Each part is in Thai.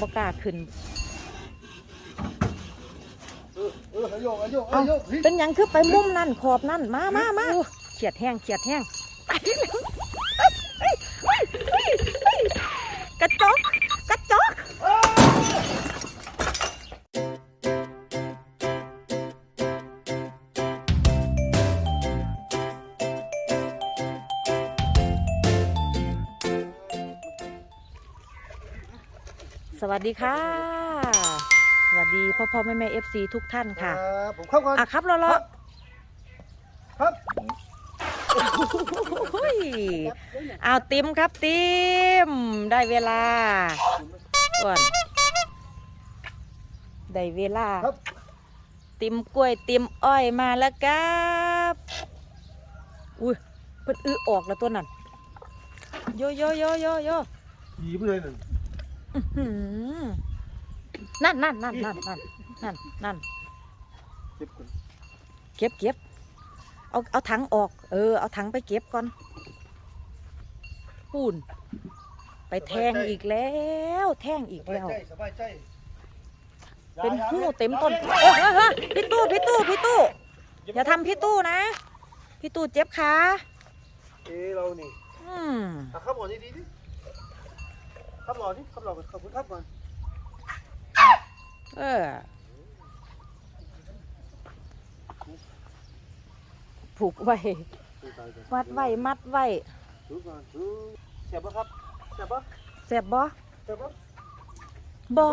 บกล้าขึ้นเออเอออายุอายุอายุเฮ้ยเป็นหยังคือไปมุมนั่นขอบนั่นมามามาเขียดแห้งเขียดแห้งไปแล้ว วัสดีค่ะ สวัสดีพ่อพ่อแม่แม่เอฟซีทุกท่านค่ะรับผมเข้าก่อน อะครับรอรอครับ โอ้ยเอาติมครับติมได้เวลาก่อนได้เวลา ครับติมกล้วยติมอ้อยมาแล้วครับอุ้ยเพิ่นอื้อออกแล้วตัวนั้นโยโยโยโยโยหยีไปเลยหนึ่ง อื้อหือนั่นนั่นนั่นนั่นนั่นนั่นนั่นเจ็บคนเก็บเก็บเอาเอาถังออก เออ เอาถังไปเก็บก่อนปูน ไปแทงอีกแล้ว แทงอีกสบายแล้วใจสบายใจเป็นหู้เต็มต้นโอ้เฮ้ยเฮ้ยพี่ตู้พี่ตู้พี่ตู้อย่าทำพี่ตู้นะ พี่ตู้เจ็บขาเอ้เรานี่ อืม อะขับหล่อนี่ดีดิ ขับหล่อนี่ขับหล่อก่อนขอบคุณครับก่อนเออ ผูกไว้ มัดไว้ มัดไว้ดูก่อนดูเสียบปะครับเสียบปะเจ็บบ่เสียบปะบ่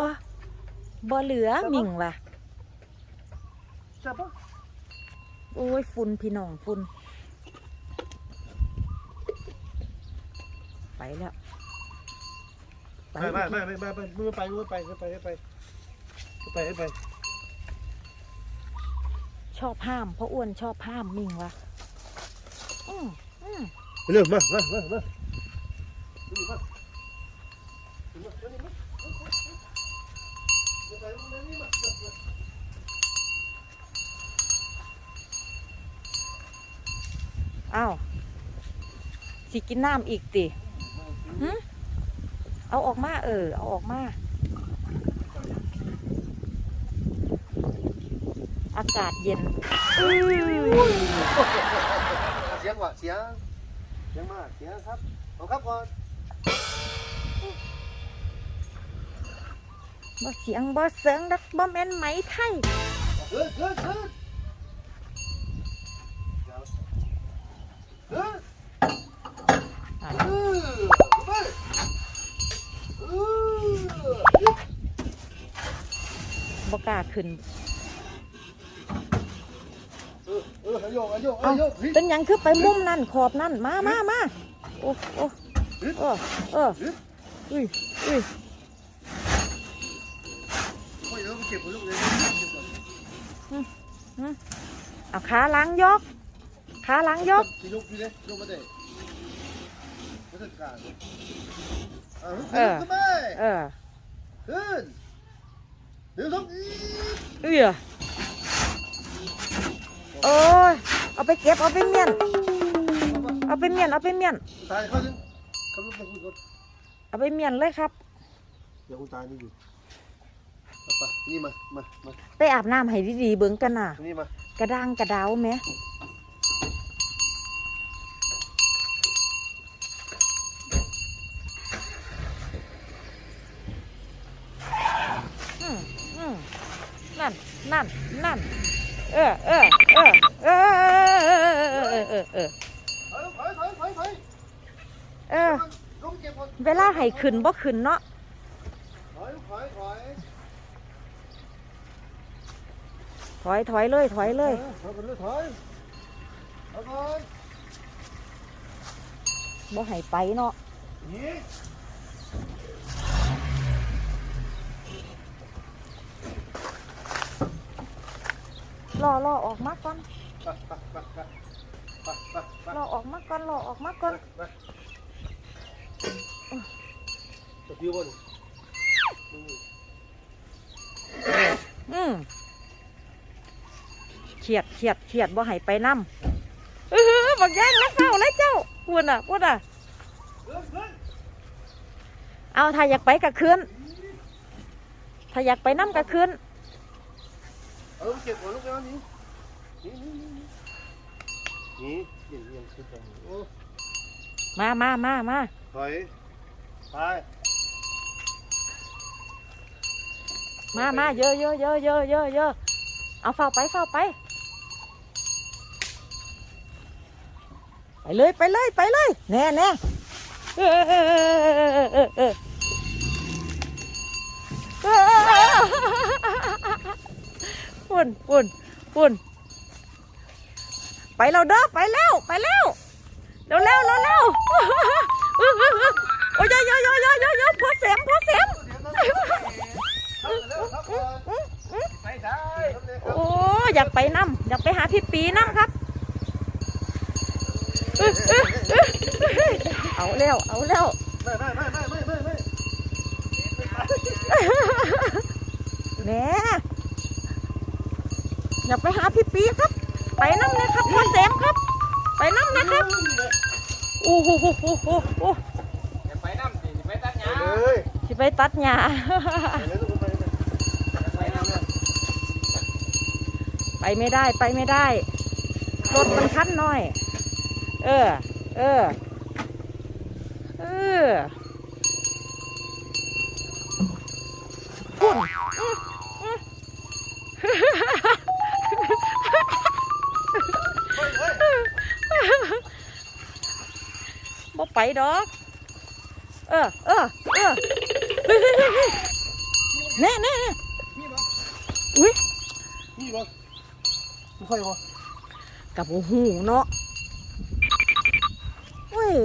บ่เหลือมิ่งว่ะเสียบปะโอ้ย ฝุ่นพี่น้องฝุ่นไปแล้ว ไม่ไม่ไม่ไม่ไม่ไม่มือไปมือไปมือไปไปไปไปไป ชอบห้ามเพราะอ้วนชอบห้ามมิ่งวะอืมอืมเร็วมามามามาดูมาดูมาดูมาดูไปดูนี่มาอ้าวสิกินน้ำอีกติหึ เอาออกมาเออ เอาออกมา อากาศเย็นเสียงว่ะเสียง เสียงมาก เสียงครับเอาครับก่อนบ่เสียงบ่เสียงดักบ่แม่นไหมไทยเกินเกินเกินเกิน บ่กล้าขึ้นเออเอออายุอายุอายุเฮ้ยเป็นหยังคือไปมุมนั่นขอบนั่นมามามาโอ้โอ้เออเอออุ้ยอุ้ยโอ้ยเดี๋ยวมันเจ็บหัวลูกเลยเอาขาหล้างยกขาหล้างยกที่ลูกพี่เลยลูกมาเด็กมาจัดการ เออเออขึ้นไปเออขึ้นเดี๋ยวลูกเอือโอ้ยเอาไปเก็บเอาไปเมียนเอาไปเมียนเอาไปเมียนตายเขาจึงเขาลูกมาคุยกันเอาไปเมียนเลยครับเดี๋ยวคุณตายนี่อยู่ไปนี่มามามาไปอาบน้ำให้ดีๆเบิ่งกันน่ะนี่มากระด้างกระดาวไหมอืม นั่นนั่นเออเออเออเออเออเออเออถอยถอยถอยถอยถอเออเวลาให้ขึ้นบ่ขึ้นเนาะถอยถอยถอยถอยเลยถอยเลยบ่ให้ไปเนาะ อรอออกมาก่อนรอออกมาก่อนรอออกมาก่อนจะพิวบ่นอืมเขียดเขียดเขียดบ่ให้ไปน้ำเออบักย่างแล้วเฝ้าแล้วเจ้าพูดอะพูดอะ เอาถ้าอยากไปกะคืนถ้าอยากไปน้ำกะคืน เออเก็บหัวลูกแล้วนี่นี่นี่นี่นี่เอียงเอียงขึ้นไปโอ้มามามามาถอยไปมามาเยอะเยอะเยอะเยอะเยอะเยอะเอาเฝ้าไปเฝ้าไป ไปเลยไปเลยไปเลยแน่แน่เออเออเออเออเออ ปุ่นปุ่นปุ่นไปเราเด้อไปแล้วไปแล้วเร็วเร็วเร็วเร็วโอ้ยเยอะเยอะเยอะเยอะเยยพอเสียมพอเสียมโอ้อยากไปน้ำอยากไปหาพี่ปีน้ำครับเอาแล้วเอาแล้วแม่ อยากไปหาพี่ปีครับ ไปน้ำนะครับพ่อแซมครับ ไปน้ำนะครับโอ้โหโอ้โหโอ้โหโอ้อย่าไปน้ำสิอย่าไปตัดหญ้าเลยสิไปตัดหญ้าไปเลยทุกคนไปเลยอย่าไปน้ำไปไม่ได้ไปไม่ได้รถมันคันน้อย เออ เออ เออ ดอก เออเออเออเฮ้ยเฮ้ยเฮ้ยเฮ้ยแน่แน่แน่นี่บ่อุ้ยนี่บ่ไม่ค่อยบ่กับโอ้หูเนาะเว้ย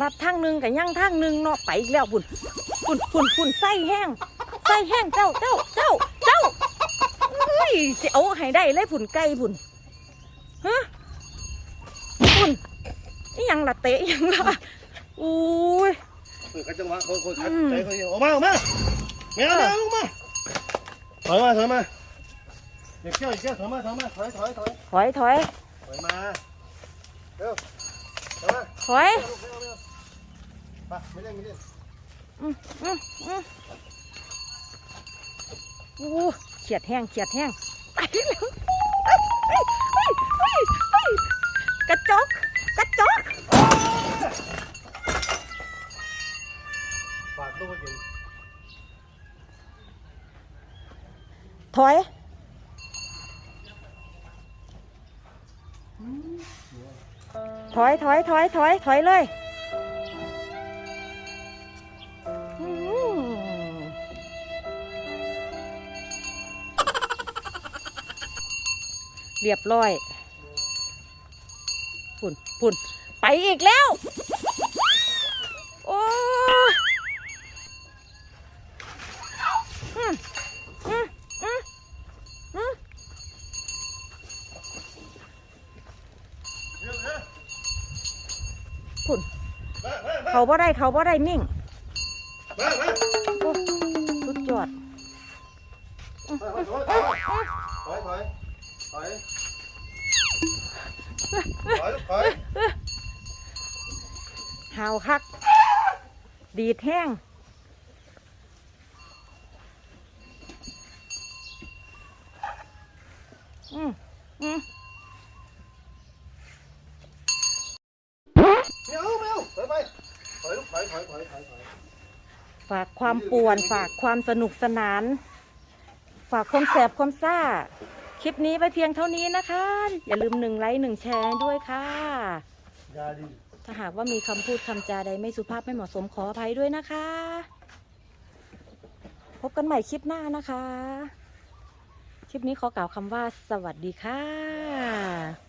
ลัดทางหนึ่งกับย่างทางหนึ่งเนาะไปอีกแล้วพุ่นพุ่นพุ่นพุ่นไส้แห้งไส้แห้งเจ้าเจ้าเจ้าเจ้าเฮ้ยจะเอาให้ได้เลยพุ่นไก่พุ่นฮะ ยังละเตะยังละอุ้ยเปิดกระจังหวะคนคนคัดใจเขาอยู่ออกมาออกมาไม่เอาไม่เอาลงมาถอยมาถอยมาเด็กเชี่ยวเด็กเชี่ยวถอยมาถอยมาถอยถอยถอยถอยถอยถอยมาเร็วถอยมาถอยไปไม่เล่นไม่เล่นอืมอืมอืมอู้เขียดแห้งเขียดแห้งไปแล้ว ถอยถอยถอยถอยถอยถอยเลยเรียบร้อย พุ่นพุ่นไปอีกแล้ว เขาบ่ได้เขาบ่ได้นิ่งสุดยอดถอยถอยถอยถอยถอยหาวคัก ดีแท่งอืมอืม ฝากความป่วน ฝากความสนุกสนาน ฝากความแสบความซ่า คลิปนี้ไปเพียงเท่านี้นะคะ อย่าลืมหนึ่งไลค์หนึ่งแชร์ด้วยค่ะ ถ้าหากว่ามีคำพูดคำจาใดไม่สุภาพไม่เหมาะสมขออภัยด้วยนะคะ พบกันใหม่คลิปหน้านะคะ คลิปนี้ขอกล่าวคำว่าสวัสดีค่ะ